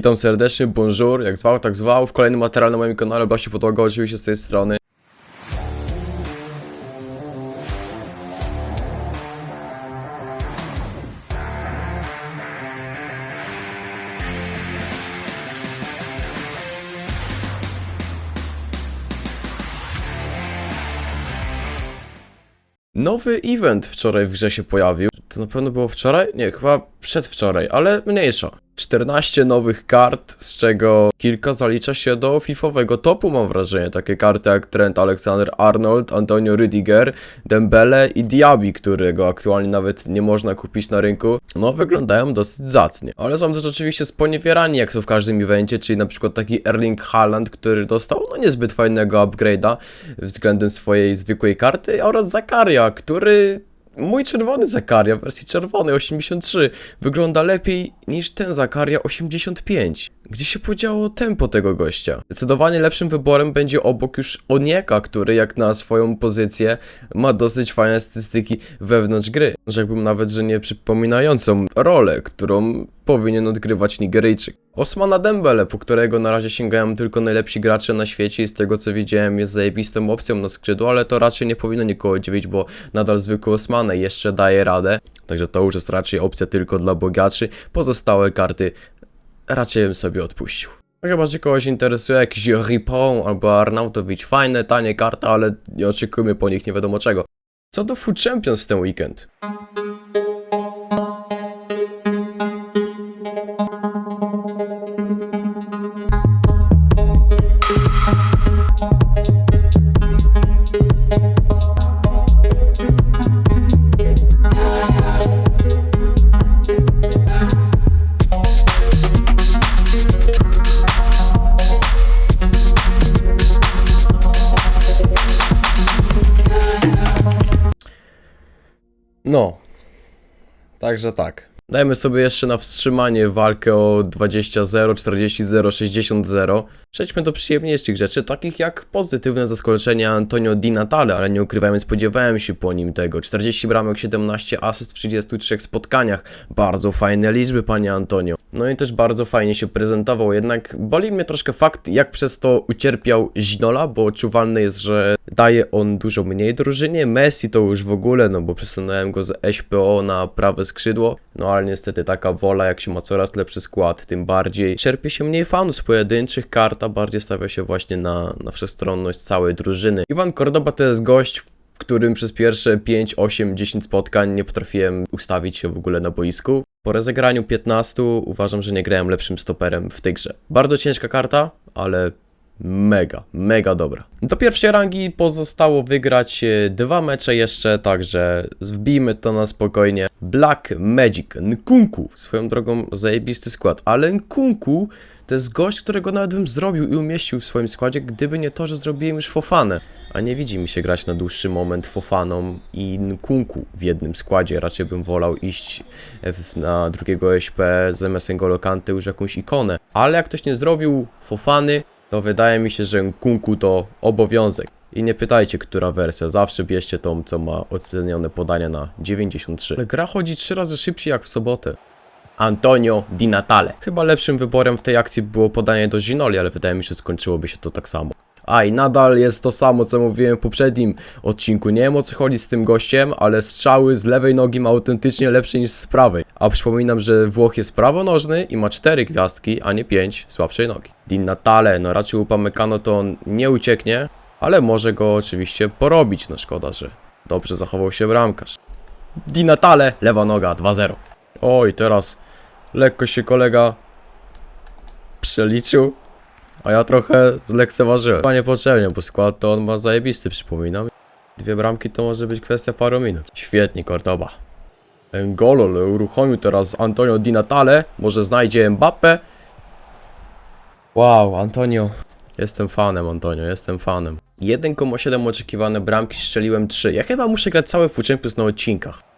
Witam serdecznie, bonjour, jak zwał, tak zwał, w kolejnym materiale na moim kanale, Blaszcie Podłoga, oczywiście z tej strony. Nowy event wczoraj w grze się pojawił. To na pewno było wczoraj? Nie, chyba przedwczoraj, ale mniejsza. 14 nowych kart, z czego kilka zalicza się do fifowego topu, mam wrażenie. Takie karty jak Trent Alexander-Arnold, Antonio Rüdiger, Dembele i Diaby, którego aktualnie nawet nie można kupić na rynku. No, wyglądają dosyć zacnie. Ale są też oczywiście sponiewierani, jak to w każdym evencie, czyli na przykład taki Erling Haaland, który dostał no niezbyt fajnego upgrade'a względem swojej zwykłej karty, oraz Zakaria, który Mój czerwony Zakaria w wersji czerwonej 83 wygląda lepiej niż ten Zakaria 85. Gdzie się podziało tempo tego gościa? Zdecydowanie lepszym wyborem będzie obok już Onieka, który jak na swoją pozycję ma dosyć fajne statystyki wewnątrz gry. Rzekłbym nawet, że nie przypominającą rolę, którą powinien odgrywać Nigeryjczyk. Osmana Dembele, po którego na razie sięgają tylko najlepsi gracze na świecie i z tego co widziałem jest zajebistą opcją na skrzydło, ale to raczej nie powinno nikogo dziwić, bo nadal zwykły Osmane jeszcze daje radę. Także to już jest raczej opcja tylko dla bogaczy. Pozostałe karty raczej bym sobie odpuścił. No Chyba, że kogoś interesuje jakiś Ripon albo Arnautowicz. Fajne, tanie karty, ale nie oczekujmy po nich nie wiadomo czego. Co do Food Champions w ten weekend? No. Także tak. Dajmy sobie jeszcze na wstrzymanie walkę o 20-0, 40-0, 60-0. Przejdźmy do przyjemniejszych rzeczy, takich jak pozytywne zaskoczenie Antonio Di Natale, ale nie ukrywajmy, spodziewałem się po nim tego. 40 bramek, 17 asyst w 33 spotkaniach. Bardzo fajne liczby, panie Antonio. No i też bardzo fajnie się prezentował, jednak boli mnie troszkę fakt, jak przez to ucierpiał Zinola, bo odczuwalne jest, że daje on dużo mniej drużynie. Messi to już w ogóle, no bo przesunąłem go z SPO na prawe skrzydło. No ale niestety taka wola, jak się ma coraz lepszy skład, tym bardziej czerpie się mniej fanów z pojedynczych kart, a bardziej stawia się właśnie na, na wszechstronność całej drużyny. Iwan Cordoba to jest gość, którym przez pierwsze 5, 8, 10 spotkań nie potrafiłem ustawić się w ogóle na boisku. Po rozegraniu 15 uważam, że nie grałem lepszym stoperem w tej grze. Bardzo ciężka karta, ale mega, mega dobra. Do pierwszej rangi pozostało wygrać e, dwa mecze jeszcze, także wbijmy to na spokojnie. Black Magic, Nkunku, swoją drogą zajebisty skład, ale Nkunku to jest gość, którego nawet bym zrobił i umieścił w swoim składzie, gdyby nie to, że zrobiłem już Fofanę. A nie widzi mi się grać na dłuższy moment Fofaną i Nkunku w jednym składzie. Raczej bym wolał iść na drugiego SP zamiast N'Golo Kante już jakąś ikonę. Ale jak ktoś nie zrobił Fofany, to wydaje mi się, że Nkunku to obowiązek. I nie pytajcie, która wersja, zawsze bierzcie tą, co ma odwzględnione podania na 93. Ale gra chodzi trzy razy szybciej jak w sobotę. Antonio Di Natale. Chyba lepszym wyborem w tej akcji było podanie do Ginoli, ale wydaje mi się, że skończyłoby się to tak samo. A i nadal jest to samo, co mówiłem w poprzednim odcinku. Nie wiem o co chodzi z tym gościem, ale strzały z lewej nogi ma autentycznie lepsze niż z prawej. A przypominam, że Włoch jest prawonożny i ma cztery gwiazdki, a nie pięć słabszej nogi. Di Natale, no raczej u Pamecano to on nie ucieknie, ale może go oczywiście porobić. No szkoda, że dobrze zachował się bramkarz. Di Natale, lewa noga, 2-0. Oj, teraz lekko się kolega przeliczył. A ja trochę zlekceważyłem. Chyba niepotrzebnie, bo skład to on ma zajebisty, przypominam. Dwie bramki to może być kwestia paru minut. Świetnie, Cordoba. Engolo uruchomił teraz Antonio Di Natale. Może znajdzie Mbappe. Wow, Antonio. Jestem fanem, Antonio, jestem fanem. 1,7 oczekiwane bramki, strzeliłem 3. Ja chyba muszę grać całe Champions na odcinkach.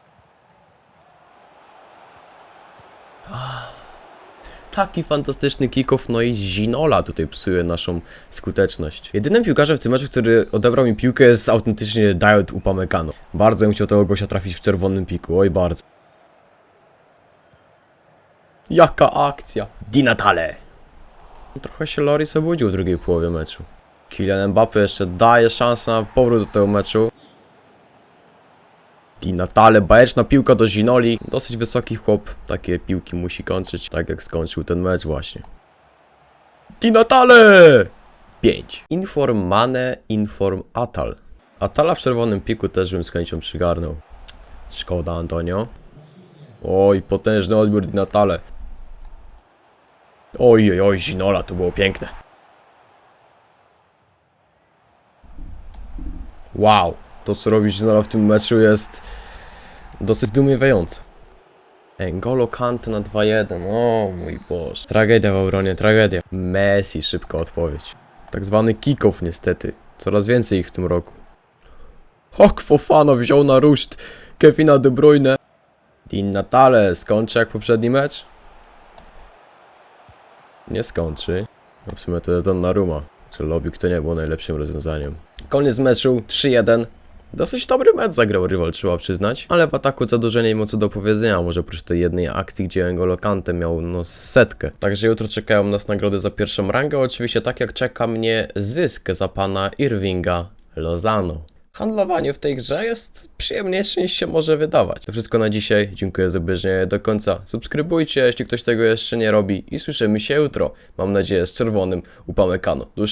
Taki fantastyczny kickoff, no i Zinola tutaj psuje naszą skuteczność. Jedynym piłkarzem w tym meczu, który odebrał mi piłkę jest autentycznie Diod Upamecano. Bardzo bym chciał tego gościa trafić w czerwonym piku, oj bardzo. Jaka akcja! Di Natale! Trochę się Loris obudził w drugiej połowie meczu. Kylian Mbappe jeszcze daje szansę na powrót do tego meczu. I Natale, bajeczna piłka do Ginoli. Dosyć wysoki chłop, takie piłki musi kończyć, tak jak skończył ten mecz właśnie. Di Natale! 5. Inform Mane, Inform Atal. Atala w czerwonym piku też bym z chęcią przygarnął. Szkoda, Antonio. Oj, potężny odbiór Di Natale. Oj, oj, oj, Ginola, to było piękne. Wow, to co robi Ginola w tym meczu jest dosyć zdumiewające. Engolo Kante na 2-1, o mój Boże. Tragedia w obronie, tragedia. Messi, szybka odpowiedź. Tak zwany kick-off niestety. Coraz więcej ich w tym roku. Hok Fofano wziął na ruszt Kevina De Bruyne. Di Natale skończy jak poprzedni mecz? Nie skończy. No w sumie to jest Donnarumma. Czy Lobik to nie było najlepszym rozwiązaniem. Koniec meczu 3-1. Dosyć dobry mecz zagrał rywal, trzeba przyznać, ale w ataku za dużo nie ma co do powiedzenia, może oprócz tej jednej akcji, gdzie N'Golo Kante miał no setkę. Także jutro czekają nas nagrody za pierwszą rangę, oczywiście tak jak czeka mnie zysk za pana Irvinga Lozano. Handlowanie w tej grze jest przyjemniejsze niż się może wydawać. To wszystko na dzisiaj, dziękuję za obejrzenie do końca. Subskrybujcie, jeśli ktoś tego jeszcze nie robi i słyszymy się jutro, mam nadzieję z czerwonym upamekano. Do.